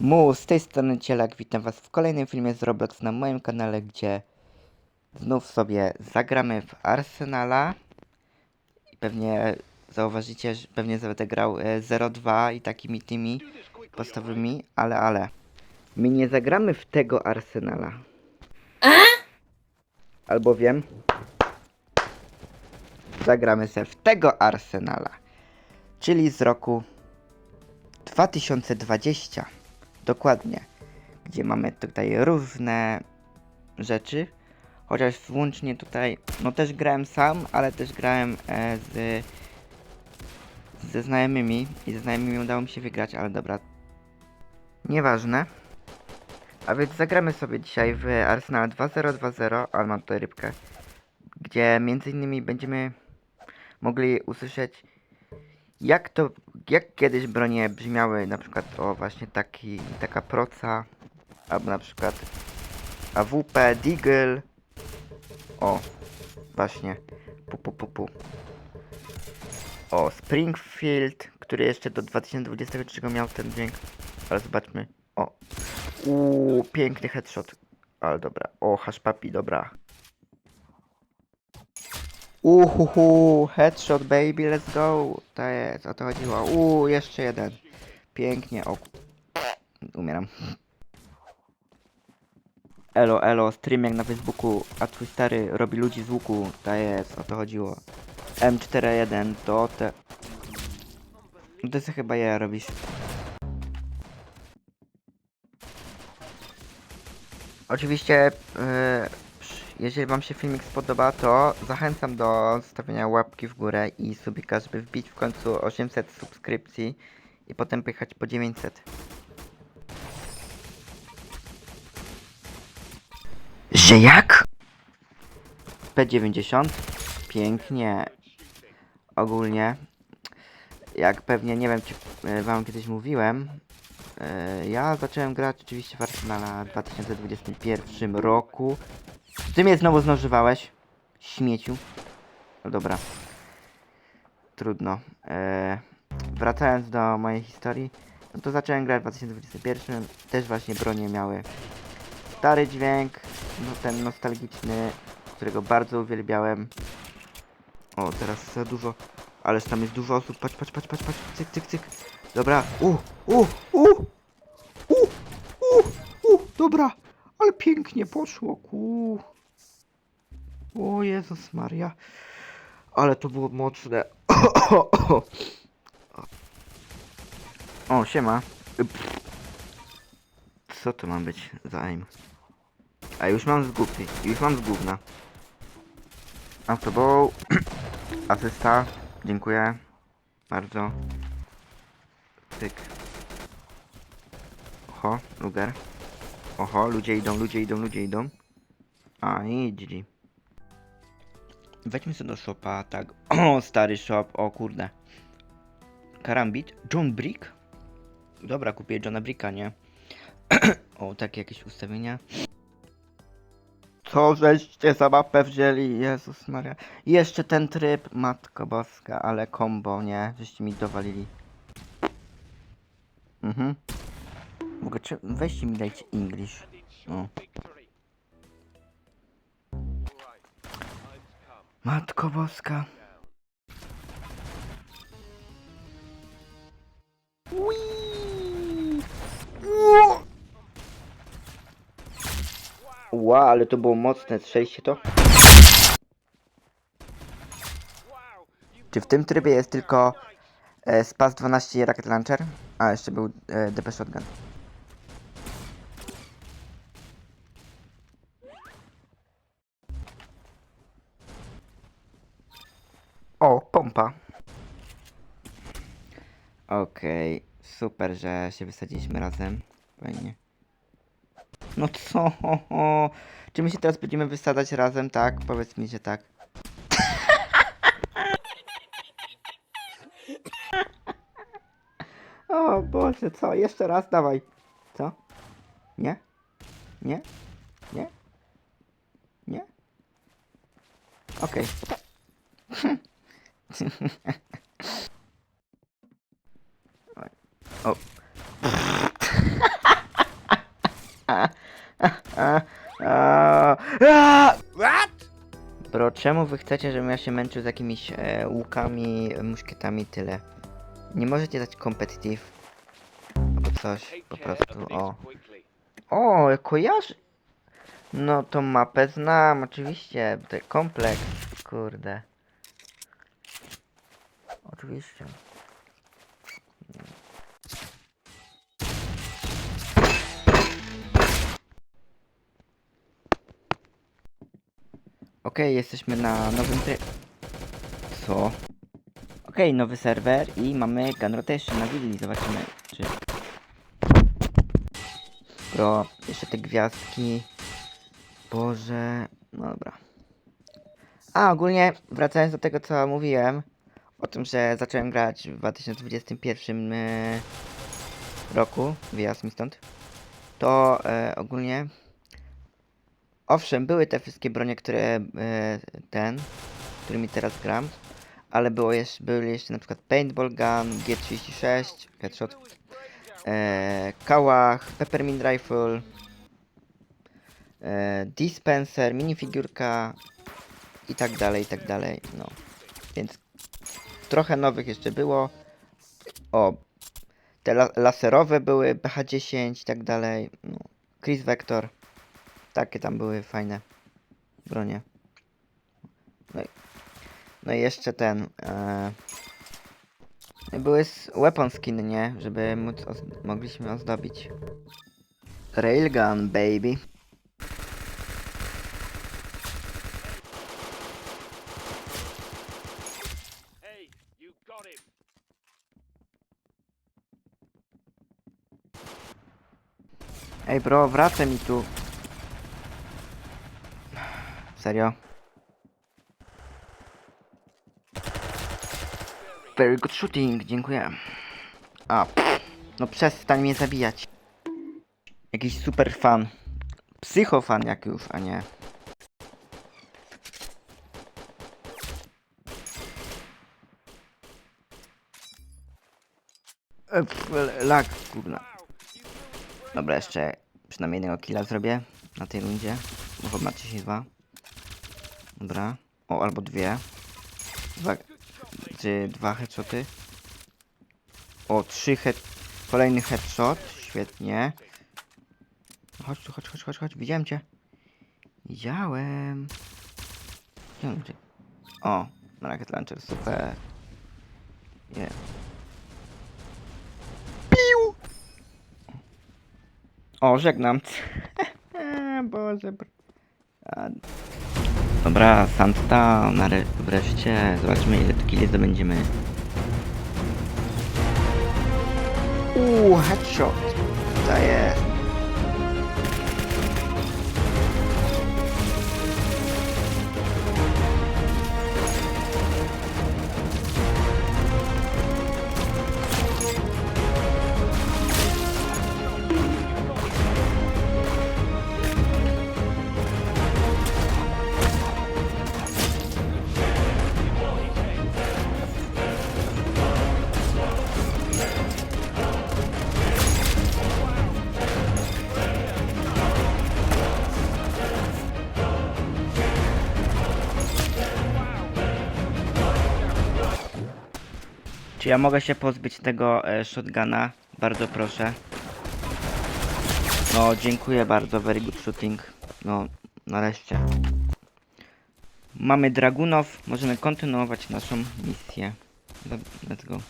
Mu, z tej strony Cielak, witam was w kolejnym filmie z Roblox na moim kanale, gdzie znów sobie zagramy w Arsenala. I pewnie zauważycie, że pewnie będę grał e, 0-2 i takimi tymi podstawowymi, ale ale. My nie zagramy w tego Arsenala. Albowiem zagramy se w tego Arsenala, czyli z roku 2020. Dokładnie. Gdzie mamy tutaj różne rzeczy. Chociaż włącznie tutaj, no też grałem sam, ale też grałem e, z ze znajomymi i ze znajomymi udało mi się wygrać, ale dobra. Nieważne. A więc zagramy sobie dzisiaj w Arsenal 2020, ale mam tutaj rybkę, gdzie między innymi będziemy mogli usłyszeć jak to, jak kiedyś bronie brzmiały, na przykład o właśnie taki, taka proca, albo na przykład AWP, Deagle, o, właśnie, pu pu pu pu. O, Springfield, który jeszcze do 2023 miał ten dźwięk, ale zobaczmy, o, uuu, piękny headshot, ale dobra, o, haszpapi, dobra. Uhuhu, headshot baby, let's go. To jest, o to chodziło. Uuu, jeszcze jeden. Pięknie, o. Umieram. Elo, elo, stream jak na Facebooku, a twój stary robi ludzi z łuku. To jest, o to chodziło. M41, to te... To co chyba ja robisz. Oczywiście, e, jeżeli wam się filmik spodoba, to zachęcam do zostawienia łapki w górę i subika, żeby wbić w końcu 800 subskrypcji i potem pychać po 900. Że jak? P90. Pięknie. Ogólnie. Jak pewnie, nie wiem czy e, wam kiedyś mówiłem, e, ja zacząłem grać oczywiście w Arsenala w 2021 roku. Ty mnie znowu znożywałeś, śmieciu. No dobra. Trudno. Eee, wracając do mojej historii, no to zacząłem grać w 2021. Też właśnie bronie miały stary dźwięk, no ten nostalgiczny, którego bardzo uwielbiałem. O, teraz za dużo, ależ tam jest dużo osób. Patrz, patrz, patrz, patrz, patrz, cyk, cyk, cyk. Dobra, u, u, u, u, u, u, dobra, ale pięknie poszło, ku. O Jezus Maria. Ale to było mocne. O, siema. Co to ma być za aim? A już mam z gówny. Już mam z gówna. Autoball. Asysta. Dziękuję. Bardzo. Tyk. Oho, luger. Oho, ludzie idą, ludzie idą, ludzie idą. A i. Wejdźmy sobie do shopa, tak. O, stary shop, o kurde. Karambit. John Brick? Dobra, kupię Johna Bricka, nie? o, takie jakieś ustawienia. Co żeście za mapę wzięli? Jezus Maria. Jeszcze ten tryb, matko boska, ale combo, nie? Żeście mi dowalili. Mhm. Mogę, czy... weźcie mi dajcie English. Matko boska. Ła, ale to było mocne, strzeliście to? Czy w tym trybie jest tylko e, Spas 12 i Rocket Launcher? A, jeszcze był e, DP Shotgun. O, pompa. Okej, super, że się wysadziliśmy razem. Fajnie. No co? Czy my się teraz będziemy wysadzać razem, tak? Powiedz mi, że tak. o Boże, co? Jeszcze raz, dawaj. Co? Nie? Nie? Nie? Nie? Okej. O. A, a, a! What? Bro, czemu wy chcecie, żebym ja się męczył z jakimiś e, łukami, muszkietami tyle? Nie możecie dać competitive? Albo coś, po prostu, o. O, kojarzy... No to mapę znam, oczywiście, to kompleks, kurde. Oczywiście. Okej, jesteśmy na nowym try... Co? Okej, nowy serwer i mamy gun rotation na willi, zobaczymy czy... Bro, jeszcze te gwiazdki... Boże... No dobra. A, ogólnie wracając do tego co mówiłem o tym, że zacząłem grać w 2021 e, roku, wyjazd mi stąd, to e, ogólnie Owszem, były te wszystkie bronie, które e, ten, którymi teraz gram, ale było jeszcze, były jeszcze na przykład Paintball Gun, G36, Headshot, e, Kałach, Peppermint Rifle, e, Dispenser, minifigurka i tak dalej, i tak dalej, no. Więc trochę nowych jeszcze było. O, te la laserowe były, BH10 i tak dalej, no. Chris Vector. Takie tam były fajne bronie. No i, no i jeszcze ten. E, były s- weapon skin, nie? Żeby móc oz- mogliśmy ozdobić. Railgun, baby. Ej, bro, wracaj mi tu. Serio? Very good shooting, dziękuję. A, pff, no przestań mnie zabijać. Jakiś super fan. Psychofan jak już, a nie. E, pff, lag. Dobra, jeszcze przynajmniej jednego killa zrobię na tej rundzie. Bo macie się dwa. Dobra. O, albo dwie. Dwa, czy dwa headshoty. O, trzy head... Kolejny headshot. Świetnie. Chodź tu, chodź, chodź, chodź, chodź. Widziałem cię. Widziałem. Widziałem cię. O, rocket launcher, super. Yeah. Piu! O, żegnam. Boże. A... Dobra, nare- wreszcie. Zobaczmy ile tu killi zdobędziemy. Uuu, headshot. To jest. Czy ja mogę się pozbyć tego e, shotguna? Bardzo proszę. No, dziękuję bardzo, very good shooting. No, nareszcie. Mamy dragunów, możemy kontynuować naszą misję. Let's go.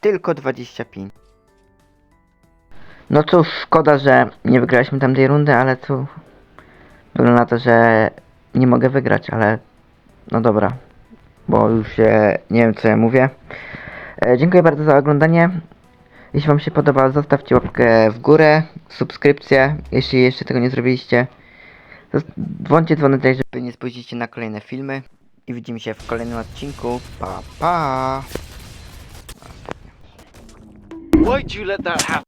Tylko 25. No cóż, szkoda, że nie wygraliśmy tamtej rundy, ale tu wygląda na to, że nie mogę wygrać, ale no dobra, bo już się nie wiem co ja mówię. E, dziękuję bardzo za oglądanie. Jeśli Wam się podoba, zostawcie łapkę w górę, subskrypcję, jeśli jeszcze tego nie zrobiliście. Włączcie dzwonek, żeby nie spóźnić się na kolejne filmy. I widzimy się w kolejnym odcinku. Pa, pa! Why'd you let that happen?